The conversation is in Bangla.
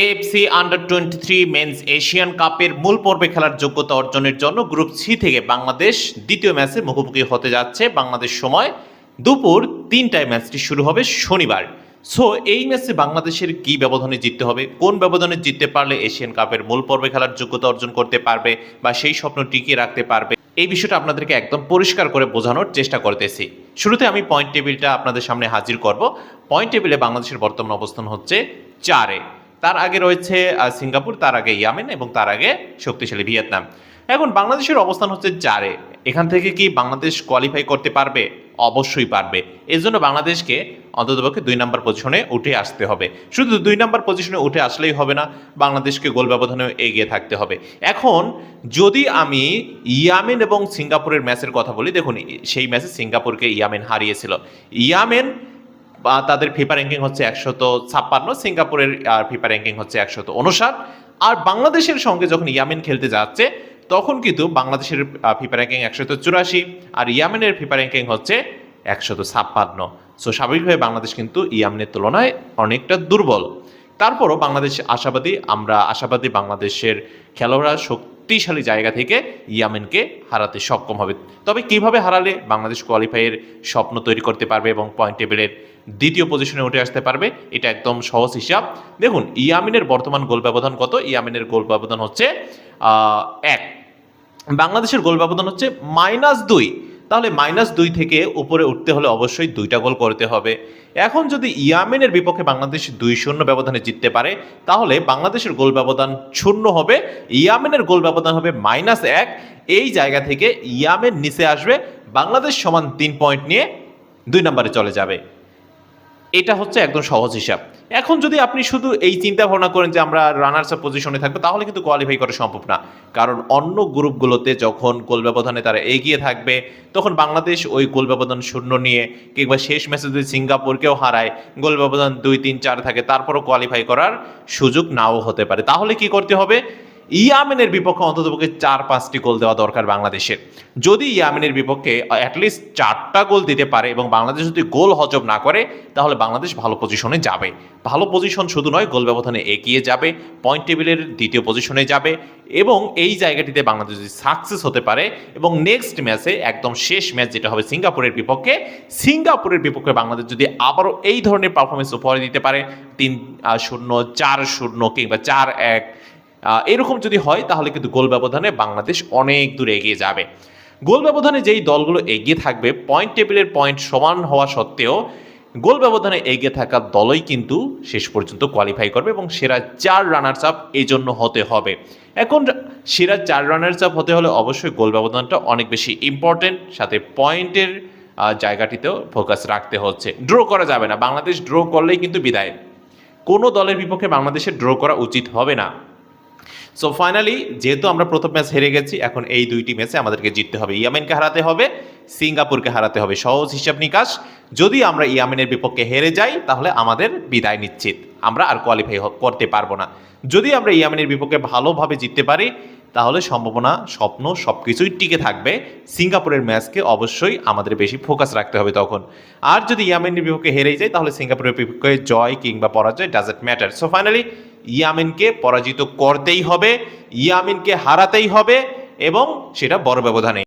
AFC under twenty three men's Asian কাপের মূল পর্বে খেলার যোগ্যতা অর্জনের জন্য গ্রুপ সি থেকে বাংলাদেশ দ্বিতীয় ম্যাচে মুখোমুখি হতে যাচ্ছে। বাংলাদেশ সময় দুপুর তিনটায় ম্যাচটি শুরু হবে শনিবার। সো এই ম্যাচে বাংলাদেশের কি ব্যবধানে জিততে হবে? কোন ব্যবধানে জিততে পারলে এশিয়ান কাপের মূল পর্বে খেলার যোগ্যতা অর্জন করতে পারবে বা সেই স্বপ্ন টিকিয়ে রাখতে পারবে? এই বিষয়টা আপনাদেরকে একদম পরিষ্কার করে বোঝানোর চেষ্টা করতেছি। শুরুতে আমি পয়েন্ট টেবিলটা আপনাদের সামনে হাজির করব। পয়েন্ট টেবিলে বাংলাদেশের বর্তমান অবস্থান হচ্ছে চারে। তার আগে রয়েছে সিঙ্গাপুর, তার আগে ইয়ামেন এবং তার আগে শক্তিশালী ভিয়েতনাম। এখন বাংলাদেশের অবস্থান হচ্ছে চারে এখান থেকে কি বাংলাদেশ কোয়ালিফাই করতে পারবে? অবশ্যই পারবে। এর জন্য বাংলাদেশকে অন্ততপক্ষে দুই নম্বর পজিশনে উঠে আসতে হবে। শুধু দুই নম্বর পজিশনে উঠে আসলেই হবে না, বাংলাদেশকে গোল ব্যবধানে এগিয়ে থাকতে হবে। এখন যদি আমি ইয়ামেন এবং সিঙ্গাপুরের ম্যাচের কথা বলি, দেখুন, সেই ম্যাচে সিঙ্গাপুরকে ইয়ামেন হারিয়েছিল। ইয়ামেন তাদের ফিফা র্যাঙ্কিং হচ্ছে একশত ছাপ্পান্ন, সিঙ্গাপুরের ফিফা র্যাঙ্কিং হচ্ছে একশত উনষাট। আর বাংলাদেশের সঙ্গে যখন ইয়ামেন খেলতে যাচ্ছে, তখন কিন্তু বাংলাদেশের ফিফা র্যাঙ্কিং একশত চুরাশি আর ইয়ামেনের ফিফা র্যাঙ্কিং হচ্ছে একশত ছাপ্পান্ন। সো স্বাভাবিকভাবে বাংলাদেশ কিন্তু ইয়ামেনের তুলনায় অনেকটা দুর্বল। তারপরও বাংলাদেশ আশাবাদী, আমরা আশাবাদী বাংলাদেশের খেলোয়াড়রা শক্তিশালী জায়গা থেকে ইয়ামেনকে হারাতে সক্ষম হবে। তবে কীভাবে হারালে বাংলাদেশ কোয়ালিফাইয়ের স্বপ্ন তৈরি করতে পারবে এবং পয়েন্ট টেবিলের দ্বিতীয় পজিশনে উঠে আসতে পারবে, এটা একদম সহজ হিসাব। দেখুন, ইয়ামিনের বর্তমান গোল ব্যবধান কত? ইয়ামিনের গোল ব্যবধান হচ্ছে এক। বাংলাদেশের গোল ব্যবধান হচ্ছে মাইনাস দুই। তাহলে মাইনাস দুই থেকে উপরে উঠতে হলে অবশ্যই দুইটা গোল করতে হবে। এখন যদি ইয়ামেনের বিপক্ষে বাংলাদেশ দুই শূন্য ব্যবধানে জিততে পারে, তাহলে বাংলাদেশের গোল ব্যবধান শূন্য হবে, ইয়ামেনের গোল ব্যবধান হবে মাইনাস এক। এই জায়গা থেকে ইয়ামেন নিচে আসবে, বাংলাদেশ সমান তিন পয়েন্ট নিয়ে দুই নম্বরে চলে যাবে। এটা হচ্ছে একদম সহজ হিসাব। এখন যদি আপনি শুধু এই চিন্তা ভাবনা করেন যে আমরা রানার্স আপ পজিশনে থাকব, তাহলে কিন্তু কোয়ালিফাই করা সম্ভব না। কারণ অন্য গ্রুপগুলোতে যখন গোল ব্যবধানে তারা এগিয়ে থাকবে, তখন বাংলাদেশ ওই গোল ব্যবধান শূন্য নিয়ে কিংবা শেষ ম্যাচে যদি সিঙ্গাপুরকেও হারায়, গোল ব্যবধান দুই, তিন, চার থাকে, তারপরও কোয়ালিফাই করার সুযোগ নাও হতে পারে। তাহলে কি করতে হবে? ইয়ামেনের বিপক্ষে অন্ততপক্ষে চার, পাঁচটি গোল দেওয়া দরকার বাংলাদেশের। যদি ইয়ামেনের বিপক্ষে অ্যাটলিস্ট চারটা গোল দিতে পারে এবং বাংলাদেশ যদি গোল হজম না করে, তাহলে বাংলাদেশ ভালো পজিশনে যাবে। ভালো পজিশন শুধু নয়, গোল ব্যবধানে এগিয়ে যাবে পয়েন্ট টেবিলের দ্বিতীয় পজিশনে যাবে এবং এই জায়গাটিতে বাংলাদেশ যদি সাকসেস হতে পারে এবং নেক্সট ম্যাচে একদম শেষ ম্যাচ যেটা হবে সিঙ্গাপুরের বিপক্ষে সিঙ্গাপুরের বিপক্ষে বাংলাদেশ যদি আবারও এই ধরনের পারফরমেন্স উপহার দিতে পারে, তিন শূন্য, চার, শূন্য কিংবা চার, এক এরকম যদি হয়, তাহলে কিন্তু গোল ব্যবধানে বাংলাদেশ অনেক দূরে এগিয়ে যাবে। গোল ব্যবধানে যেই দলগুলো এগিয়ে থাকবে পয়েন্ট টেবিলের পয়েন্ট সমান হওয়া সত্ত্বেও গোল ব্যবধানে এগিয়ে থাকা দলই কিন্তু শেষ পর্যন্ত কোয়ালিফাই করবে এবং সেরা চার রানার্স আপ এই জন্য হতে হবে। এখন সেরা চার রানার্স আপ হতে হলে অবশ্যই গোল ব্যবধানটা অনেক বেশি ইম্পর্টেন্ট সাথে পয়েন্টের জায়গাটিতেও ফোকাস রাখতে হচ্ছে। ড্র করা যাবে না। বাংলাদেশ ড্র করলেই কিন্তু বিদায়। কোনো দলের বিপক্ষে বাংলাদেশের ড্র করা উচিত হবে না। সো ফাইনালি যেহেতু আমরা প্রথম ম্যাচ হেরে গেছি, এখন এই দুইটি ম্যাচে আমাদেরকে জিততে হবে। ইয়ামেনকে হারাতে হবে, সিঙ্গাপুরকে হারাতে হবে। সহজ হিসাব নিকাশ। যদি আমরা ইয়ামেনের বিপক্ষে হেরে যাই, তাহলে আমাদের বিদায় নিশ্চিত। আমরা আর কোয়ালিফাই করতে পারব না। যদি আমরা ইয়ামেনের বিপক্ষে ভালোভাবে জিততে পারি, তাহলে সম্ভাবনা, স্বপ্ন সব কিছুই টিকে থাকবে। সিঙ্গাপুরের ম্যাচকে অবশ্যই আমাদের বেশি ফোকাস রাখতে হবে তখন। আর যদি ইয়ামেনের বিপক্ষে হেরেই যায় তাহলে সিঙ্গাপুরের বিপক্ষে জয় কিংবা পরাজয় ডাজেন্ট ম্যাটার সো ফাইনালি ইয়ামিনকে পরাজিত করতেই হবে ইয়ামিনকে হারাতেই হবে এবং সেটা বড় ব্যবধানে।